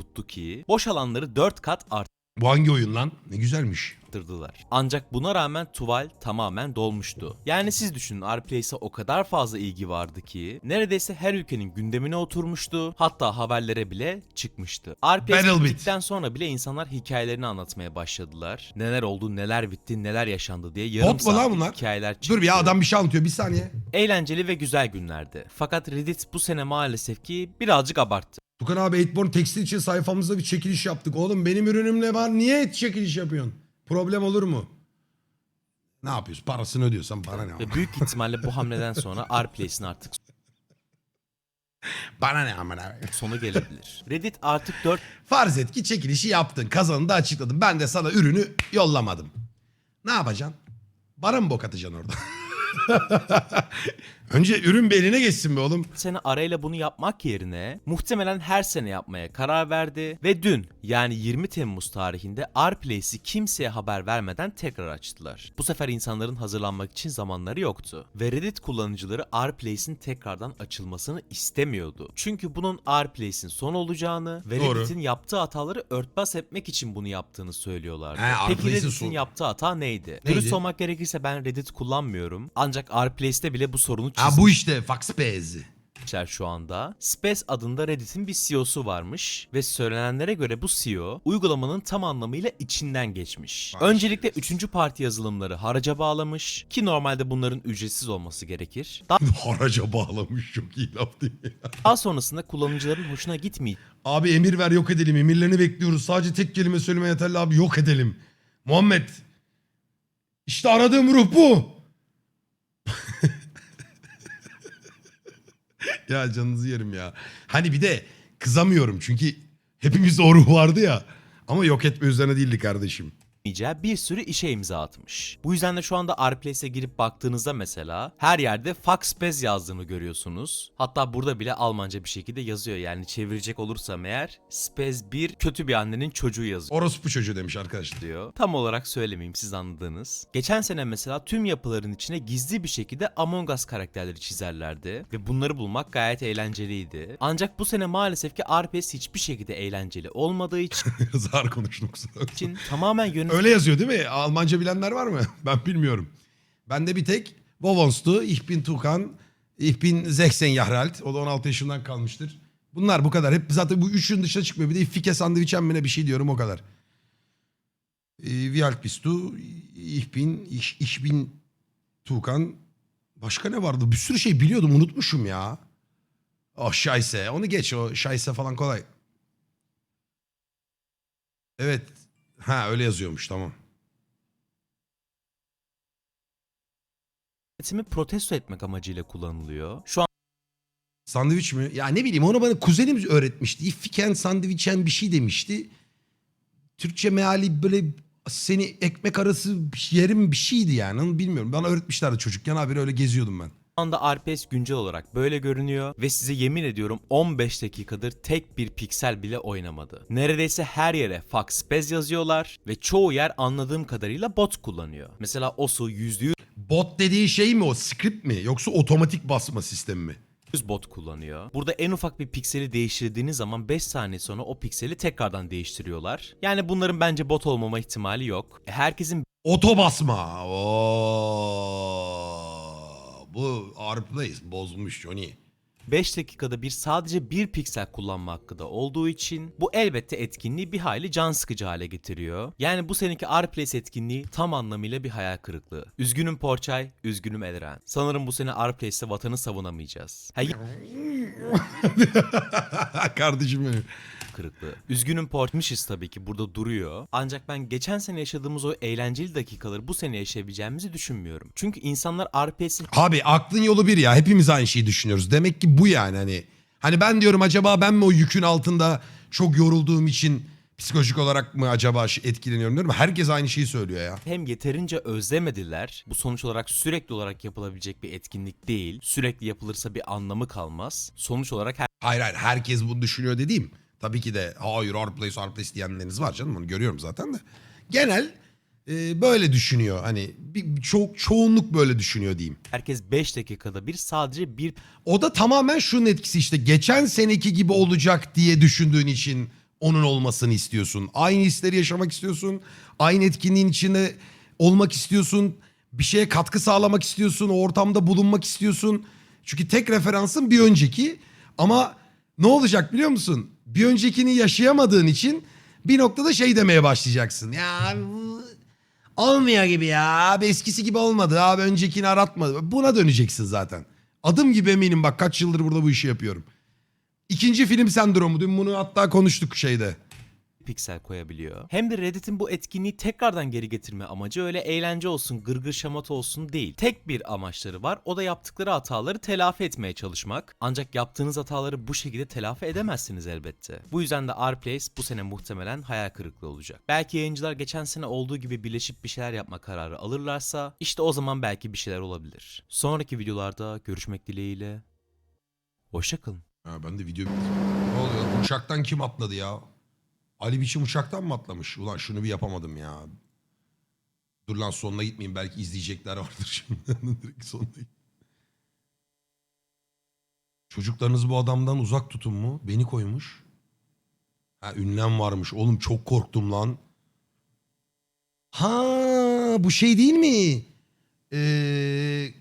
tuttu ki boş alanları 4 kat Bu hangi oyun lan? Ne güzelmiş. Arttırdılar. Ancak buna rağmen tuval tamamen dolmuştu. Yani siz düşünün Rplace'e o kadar fazla ilgi vardı ki neredeyse her ülkenin gündemine oturmuştu. Hatta haberlere bile çıkmıştı. Rplace bittikten sonra bile insanlar hikayelerini anlatmaya başladılar. Neler oldu, neler bitti, neler yaşandı diye yarım Bot saatlik bunlar? hikayeler çıktı. Dur ya adam bir şey anlatıyor bir saniye. Eğlenceli ve güzel günlerdi. Fakat Reddit bu sene maalesef ki birazcık abarttı. Tukan abi Eightborn tekstil için sayfamızda bir çekiliş yaptık. Oğlum benim ürünüm ne var? Niye çekiliş yapıyorsun? Problem olur mu? Ne yapıyorsun? Parasını ödüyorsan bana ne? Ve büyük ihtimalle bu hamleden sonra Rplace'in artık Bana ne amına? sonu gelebilir. Reddit artık 4 Farz et ki çekilişi yaptın. Kazanını da açıkladın. Ben de sana ürünü yollamadım. Ne yapacaksın? Bana mı bok atacaksın orada? Önce ürün bir eline geçsin be oğlum. sene arayla bunu yapmak yerine muhtemelen her sene yapmaya karar verdi ve dün yani 20 Temmuz tarihinde Rplace'i kimseye haber vermeden tekrar açtılar. Bu sefer insanların hazırlanmak için zamanları yoktu ve Reddit kullanıcıları Rplace'in tekrardan açılmasını istemiyordu. Çünkü bunun Rplace'in son olacağını ve Doğru. Reddit'in yaptığı hataları örtbas etmek için bunu yaptığını söylüyorlardı. He, Peki Rplace'in Reddit'in son- yaptığı hata neydi? Neydi? Dürüst olmak gerekirse ben Reddit kullanmıyorum. Ancak Rplace'te bile bu sorunu Ha bu işte Foxpaz. Çer şu anda. Space adında Reddit'in bir CEO'su varmış ve söylenenlere göre bu CEO uygulamanın tam anlamıyla içinden geçmiş. Vay Öncelikle. 3. parti yazılımları haraca bağlamış ki normalde bunların ücretsiz olması gerekir. Haraca bağlamış çok iyi laf değil mi? Daha sonrasında kullanıcıların hoşuna gitmeyecek Abi emir ver yok edelim. Emirlerini bekliyoruz. Sadece tek kelime söyleme yeterli abi yok edelim. Muhammed. İşte aradığım ruh bu. Ya canınızı yerim ya. Hani bir de kızamıyorum çünkü hepimizde o ruh vardı ya. Ama yok etme üzerine değildi kardeşim. Bir sürü işe imza atmış. Bu yüzden de şu anda Rplace'e girip baktığınızda mesela her yerde Foxpez yazdığını görüyorsunuz. Hatta burada bile Almanca bir şekilde yazıyor. Yani çevirecek olursam eğer Spez 1 kötü bir annenin çocuğu yazıyor. Orospu çocuğu demiş arkadaşlar. diyor. Tam olarak söylemeyeyim siz anladığınız. Geçen sene mesela tüm yapıların içine gizli bir şekilde Among Us karakterleri çizerlerdi ve bunları bulmak gayet eğlenceliydi. Ancak bu sene maalesef ki RPS hiçbir şekilde eğlenceli olmadığı Zar konuştum kusura bakma. için tamamen yönetim Öyle yazıyor değil mi? Almanca bilenler var mı? Ben bilmiyorum. Bende bir tek Vovonstu, Ich bin Tukan, Ich bin 80 Jahre. O da 16 yaşından kalmıştır. Bunlar bu kadar. Hep zaten bu üçün dışına çıkmıyor. Bir de Fike sandviç emmene bir şey diyorum o kadar. Ee, Wie alt bist du? Ich bin, ich, ich bin Tukan. Başka ne vardı? Bir sürü şey biliyordum unutmuşum ya. Oh şayse. Onu geç o şayse falan kolay. Evet. Ha öyle yazıyormuş tamam. yönetimi protesto etmek amacıyla kullanılıyor. Şu Sandviç mi? Ya ne bileyim onu bana kuzenim öğretmişti. İfiken sandviçen bir şey demişti. Türkçe meali böyle seni ekmek arası yerim bir şeydi yani. Onu bilmiyorum. Bana öğretmişlerdi çocukken abi öyle geziyordum ben. Anda RPS güncel olarak böyle görünüyor ve size yemin ediyorum 15 dakikadır tek bir piksel bile oynamadı. Neredeyse her yere Foxpez yazıyorlar ve çoğu yer anladığım kadarıyla bot kullanıyor. Mesela OSU %100 Bot dediği şey mi o? Script mi? Yoksa otomatik basma sistemi mi? bot kullanıyor. Burada en ufak bir pikseli değiştirdiğiniz zaman 5 saniye sonra o pikseli tekrardan değiştiriyorlar. Yani bunların bence bot olmama ihtimali yok. E, Herkesin Oto basma. Oo. Bu Arp'dayız. Bozmuş Johnny. 5 dakikada bir sadece bir piksel kullanma hakkı da olduğu için bu elbette etkinliği bir hayli can sıkıcı hale getiriyor. Yani bu seneki Rplace etkinliği tam anlamıyla bir hayal kırıklığı. Üzgünüm Porçay, üzgünüm Elren. Sanırım bu sene Rplace'te vatanı savunamayacağız. Ha, Kardeşim benim. Kırıklığı. Üzgünüm Portmışız tabii ki burada duruyor. Ancak ben geçen sene yaşadığımız o eğlenceli dakikaları bu sene yaşayabileceğimizi düşünmüyorum. Çünkü insanlar RPS'in Abi aklın yolu bir ya. Hepimiz aynı şeyi düşünüyoruz. Demek ki bu yani hani. Hani ben diyorum acaba ben mi o yükün altında çok yorulduğum için psikolojik olarak mı acaba etkileniyorum diyorum. Herkes aynı şeyi söylüyor ya. hem yeterince özlemediler. Bu sonuç olarak sürekli olarak yapılabilecek bir etkinlik değil. Sürekli yapılırsa bir anlamı kalmaz. Sonuç olarak Hayır hayır herkes bunu düşünüyor dediğim. Tabii ki de hayır Arplace Arplace diyenleriniz var canım onu görüyorum zaten de. Genel e, böyle düşünüyor. Hani bir, çok çoğunluk böyle düşünüyor diyeyim. herkes 5 dakikada bir sadece bir O da tamamen şunun etkisi işte geçen seneki gibi olacak diye düşündüğün için onun olmasını istiyorsun. Aynı hisleri yaşamak istiyorsun. Aynı etkinliğin içinde olmak istiyorsun. Bir şeye katkı sağlamak istiyorsun. O ortamda bulunmak istiyorsun. Çünkü tek referansın bir önceki. Ama ne olacak biliyor musun? Bir öncekini yaşayamadığın için bir noktada şey demeye başlayacaksın. Ya olmuyor gibi ya. Abi eskisi gibi olmadı. Abi öncekini aratmadı. Buna döneceksin zaten. Adım gibi eminim bak kaç yıldır burada bu işi yapıyorum. İkinci film sendromu. Dün bunu hatta konuştuk şeyde. Piksel koyabiliyor. Hem de Reddit'in bu etkinliği tekrardan geri getirme amacı öyle eğlence olsun, gırgır şamata olsun değil. Tek bir amaçları var. O da yaptıkları hataları telafi etmeye çalışmak. Ancak yaptığınız hataları bu şekilde telafi edemezsiniz elbette. Bu yüzden de Rplace bu sene muhtemelen hayal kırıklığı olacak. Belki yayıncılar geçen sene olduğu gibi birleşip bir şeyler yapma kararı alırlarsa işte o zaman belki bir şeyler olabilir. Sonraki videolarda görüşmek dileğiyle. Hoşçakalın. Ha, ben de video Ne oluyor? Uçaktan kim atladı ya? Ali biçim uçaktan mı atlamış? Ulan şunu bir yapamadım ya. Dur lan sonuna gitmeyeyim. Belki izleyecekler vardır şimdi. Direkt sonuna Çocuklarınızı bu adamdan uzak tutun mu? Beni koymuş. Ha ünlem varmış. Oğlum çok korktum lan. Ha bu şey değil mi? Eee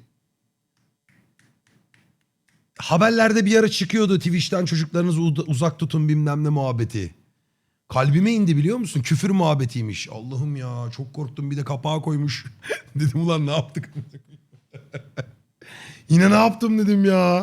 haberlerde bir ara çıkıyordu Twitch'ten çocuklarınızı uzak tutun bilmem ne muhabbeti. Kalbime indi biliyor musun? Küfür muhabbetiymiş. Allah'ım ya çok korktum bir de kapağı koymuş. dedim ulan ne yaptık? Yine ne yaptım dedim ya.